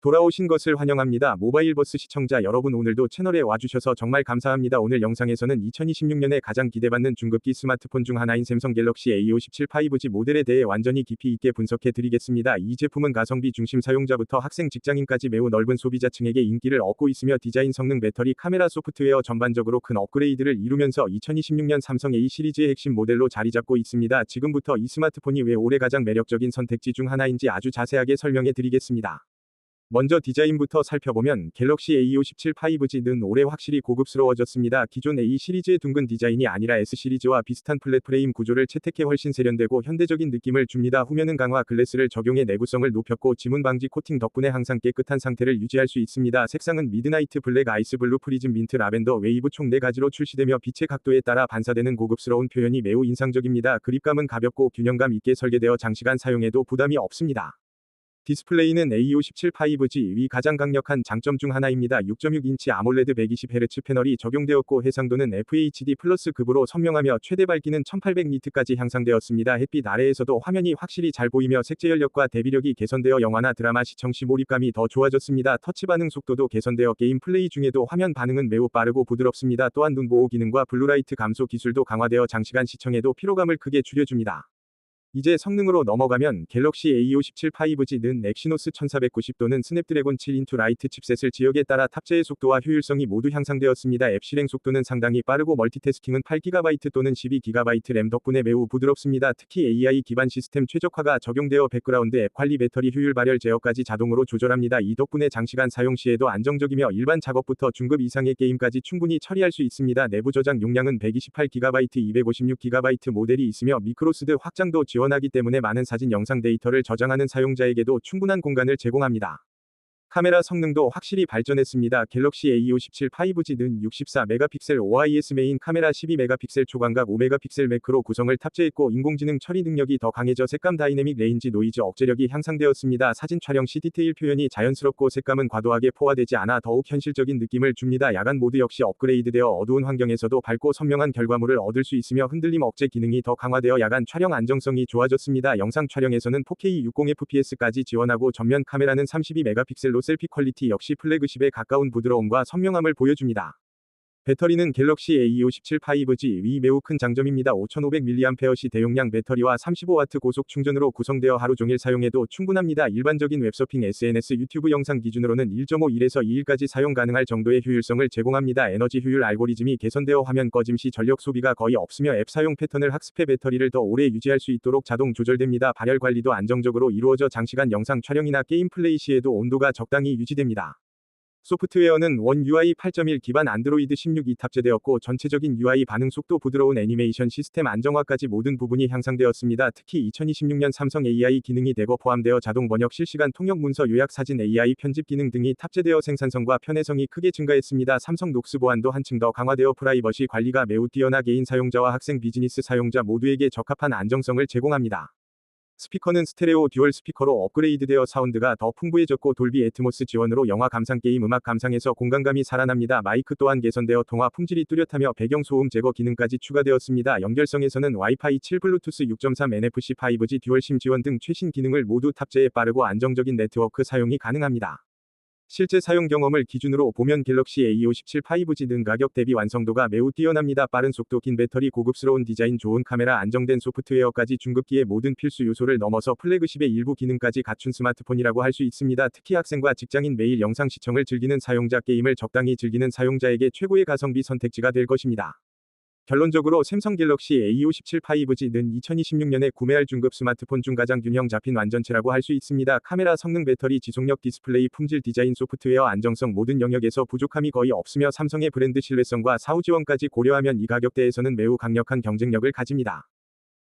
돌아오신 것을 환영합니다. 모바일 버스 시청자 여러분 오늘도 채널에 와주셔서 정말 감사합니다. 오늘 영상에서는 2026년에 가장 기대받는 중급기 스마트폰 중 하나인 샘성 갤럭시 A57 5G 모델에 대해 완전히 깊이 있게 분석해 드리겠습니다. 이 제품은 가성비 중심 사용자부터 학생 직장인까지 매우 넓은 소비자층에게 인기를 얻고 있으며 디자인 성능 배터리 카메라 소프트웨어 전반적으로 큰 업그레이드를 이루면서 2026년 삼성 A 시리즈의 핵심 모델로 자리 잡고 있습니다. 지금부터 이 스마트폰이 왜 올해 가장 매력적인 선택지 중 하나인지 아주 자세하게 설명해 드리겠습니다. 먼저 디자인부터 살펴보면 갤럭시 A57 5G는 올해 확실히 고급스러워졌습니다. 기존 A 시리즈의 둥근 디자인이 아니라 S 시리즈와 비슷한 플랫 프레임 구조를 채택해 훨씬 세련되고 현대적인 느낌을 줍니다. 후면은 강화 글래스를 적용해 내구성을 높였고 지문 방지 코팅 덕분에 항상 깨끗한 상태를 유지할 수 있습니다. 색상은 미드나이트 블랙 아이스 블루 프리즘 민트 라벤더 웨이브 총 4가지로 출시되며 빛의 각도에 따라 반사되는 고급스러운 표현이 매우 인상적입니다. 그립감은 가볍고 균형감 있게 설계되어 장시간 사용해도 부담이 없습니다. 디스플레이는 A57 5G 위 가장 강력한 장점 중 하나입니다. 6.6인치 아몰레드 120Hz 패널이 적용되었고 해상도는 FHD 플러스 급으로 선명하며 최대 밝기는 1800니트까지 향상되었습니다. 햇빛 아래에서도 화면이 확실히 잘 보이며 색재 연력과 대비력이 개선되어 영화나 드라마 시청 시 몰입감이 더 좋아졌습니다. 터치 반응 속도도 개선되어 게임 플레이 중에도 화면 반응은 매우 빠르고 부드럽습니다. 또한 눈 보호 기능과 블루라이트 감소 기술도 강화되어 장시간 시청에도 피로감을 크게 줄여줍니다. 이제 성능으로 넘어가면 갤럭시 A57 5G는 엑시노스 1490 또는 스냅드래곤 7 인투 라이트 칩셋을 지역에 따라 탑재의 속도와 효율성이 모두 향상되었습니다. 앱 실행 속도는 상당히 빠르고 멀티태스킹은 8GB 또는 12GB 램 덕분에 매우 부드럽습니다. 특히 AI 기반 시스템 최적화가 적용되어 백그라운드 앱 관리 배터리 효율 발열 제어까지 자동으로 조절합니다. 이 덕분에 장시간 사용 시에도 안정적이며 일반 작업부터 중급 이상의 게임까지 충분히 처리할 수 있습니다. 내부 저장 용량은 128GB, 256GB 모델이 있으며 미크로스드 확장도 지원 지원하기 때문에 많은 사진 영상 데이터를 저장하는 사용자에게도 충분한 공간을 제공합니다. 카메라 성능도 확실히 발전했습니다. 갤럭시 A57 5G는 64메가픽셀 OIS 메인 카메라 12메가픽셀 초광각 5메가픽셀 매크로 구성을 탑재했고 인공지능 처리 능력이 더 강해져 색감 다이내믹 레인지 노이즈 억제력이 향상되었습니다. 사진 촬영 시 디테일 표현이 자연스럽고 색감은 과도하게 포화되지 않아 더욱 현실적인 느낌을 줍니다. 야간 모드 역시 업그레이드되어 어두운 환경에서도 밝고 선명한 결과물을 얻을 수 있으며 흔들림 억제 기능이 더 강화되어 야간 촬영 안정성이 좋아졌습니다. 영상 촬영에서는 4K 60fps까지 지원하고 전면 카메라는 32메가픽셀로 셀피 퀄리티 역시 플래그십에 가까운 부드러움과 선명함을 보여줍니다. 배터리는 갤럭시 A57 5G 위 매우 큰 장점입니다. 5500mAh 대용량 배터리와 35W 고속 충전으로 구성되어 하루 종일 사용해도 충분합니다. 일반적인 웹서핑 SNS 유튜브 영상 기준으로는 1.51에서 2일까지 사용 가능할 정도의 효율성을 제공합니다. 에너지 효율 알고리즘이 개선되어 화면 꺼짐 시 전력 소비가 거의 없으며 앱 사용 패턴을 학습해 배터리를 더 오래 유지할 수 있도록 자동 조절됩니다. 발열 관리도 안정적으로 이루어져 장시간 영상 촬영이나 게임 플레이 시에도 온도가 적당히 유지됩니다. 소프트웨어는 원 UI 8.1 기반 안드로이드 16이 탑재되었고 전체적인 UI 반응 속도 부드러운 애니메이션 시스템 안정화까지 모든 부분이 향상되었습니다. 특히 2026년 삼성 AI 기능이 대거 포함되어 자동 번역 실시간 통역 문서 요약 사진 AI 편집 기능 등이 탑재되어 생산성과 편의성이 크게 증가했습니다. 삼성 녹스 보안도 한층 더 강화되어 프라이버시 관리가 매우 뛰어나 개인 사용자와 학생 비즈니스 사용자 모두에게 적합한 안정성을 제공합니다. 스피커는 스테레오 듀얼 스피커로 업그레이드되어 사운드가 더 풍부해졌고 돌비 애트모스 지원으로 영화 감상 게임 음악 감상에서 공간감이 살아납니다. 마이크 또한 개선되어 통화 품질이 뚜렷하며 배경 소음 제거 기능까지 추가되었습니다. 연결성에서는 와이파이 7 블루투스 6.3 NFC 5G 듀얼 심 지원 등 최신 기능을 모두 탑재해 빠르고 안정적인 네트워크 사용이 가능합니다. 실제 사용 경험을 기준으로 보면 갤럭시 A57 5G는 가격 대비 완성도가 매우 뛰어납니다. 빠른 속도, 긴 배터리, 고급스러운 디자인, 좋은 카메라, 안정된 소프트웨어까지 중급기의 모든 필수 요소를 넘어서 플래그십의 일부 기능까지 갖춘 스마트폰이라고 할 수 있습니다. 특히 학생과 직장인 매일 영상 시청을 즐기는 사용자 게임을 적당히 즐기는 사용자에게 최고의 가성비 선택지가 될 것입니다. 결론적으로 샘성 갤럭시 A57 5G는 2026년에 구매할 중급 스마트폰 중 가장 균형 잡힌 완전체라고 할 수 있습니다. 카메라 성능 배터리 지속력 디스플레이 품질 디자인 소프트웨어 안정성 모든 영역에서 부족함이 거의 없으며 삼성의 브랜드 신뢰성과 사후 지원까지 고려하면 이 가격대에서는 매우 강력한 경쟁력을 가집니다.